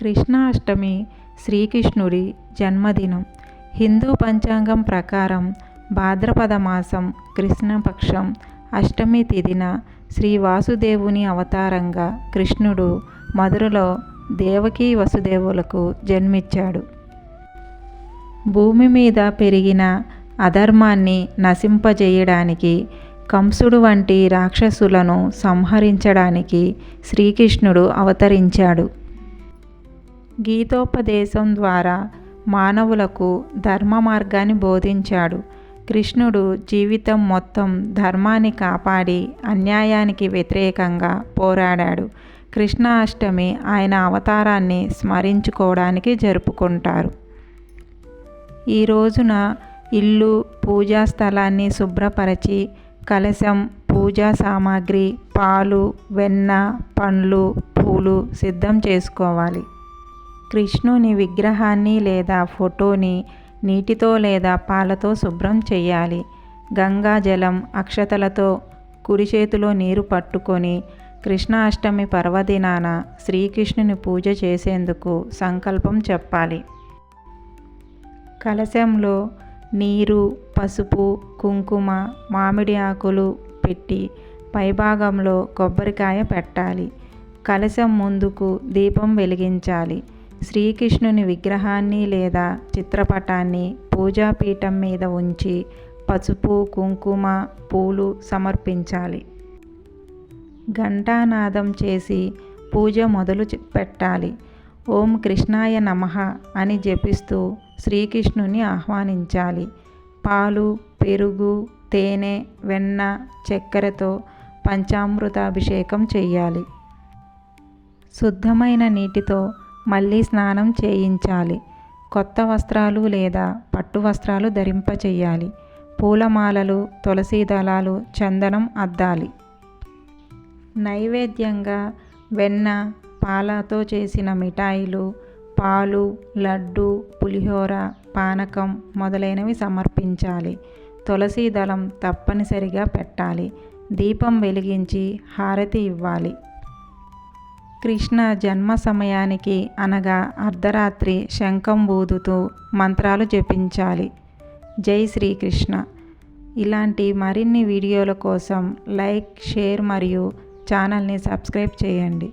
కృష్ణాష్టమి శ్రీకృష్ణుడి జన్మదినం. హిందూ పంచాంగం ప్రకారం భాద్రపద మాసం కృష్ణపక్షం అష్టమి తిథిన శ్రీ వాసుదేవుని అవతారంగా కృష్ణుడు మధురలో దేవకీ వసుదేవులకు జన్మించాడు. భూమి మీద పెరిగిన అధర్మాన్ని నశింపజేయడానికి కంసుడు వంటి రాక్షసులను సంహరించడానికి శ్రీకృష్ణుడు అవతరించాడు. గీతోపదేశం ద్వారా మానవులకు ధర్మ మార్గాన్ని బోధించాడు. కృష్ణుడు జీవితం మొత్తం ధర్మాన్ని కాపాడి అన్యాయానికి వ్యతిరేకంగా పోరాడాడు. కృష్ణాష్టమి ఆయన అవతారాన్ని స్మరించుకోవడానికి జరుపుకుంటారు. ఈ రోజున ఇల్లు పూజా స్థలాన్ని శుభ్రపరచి కలశం పూజా సామాగ్రి పాలు వెన్న పండ్లు పూలు సిద్ధం చేసుకోవాలి. కృష్ణుని విగ్రహాన్ని లేదా ఫోటోని నీటితో లేదా పాలతో శుభ్రం చేయాలి. గంగా జలం అక్షతలతో కుడి చేతిలో నీరు పట్టుకొని కృష్ణాష్టమి పర్వదినాన శ్రీకృష్ణుని పూజ చేసేందుకు సంకల్పం చెప్పాలి. కలశంలో నీరు పసుపు కుంకుమ మామిడి ఆకులు పెట్టి పైభాగంలో కొబ్బరికాయ పెట్టాలి. కలశం ముందుకు దీపం వెలిగించాలి. శ్రీకృష్ణుని విగ్రహాన్ని లేదా చిత్రపటాన్ని పూజాపీఠం మీద ఉంచి పసుపు కుంకుమ పూలు సమర్పించాలి. ఘంటానాదం చేసి పూజ మొదలు పెట్టాలి. ఓం కృష్ణాయ నమ అని జపిస్తూ శ్రీకృష్ణుని ఆహ్వానించాలి. పాలు పెరుగు తేనె వెన్న చక్కెరతో పంచామృతాభిషేకం చేయాలి శుద్ధమైన నీటితో మళ్ళీ స్నానం చేయించాలి. కొత్త వస్త్రాలు లేదా పట్టు వస్త్రాలు ధరింపచేయాలి. పూలమాలలు తులసి దళాలు చందనం అద్దాలి. నైవేద్యంగా వెన్న పాలతో చేసిన మిఠాయిలు పాలు లడ్డు పులిహోర పానకం మొదలైనవి సమర్పించాలి. తులసి దళం తప్పనిసరిగా పెట్టాలి. దీపం వెలిగించి హారతి ఇవ్వాలి. కృష్ణ జన్మ సమయానికి అనగా అర్ధరాత్రి శంఖం ఊదుతూ మంత్రాలు జపించాలి. జై శ్రీకృష్ణ. ఇలాంటి మరిన్ని వీడియోల కోసం లైక్ షేర్ మరియు ఛానల్ని సబ్స్క్రైబ్ చేయండి.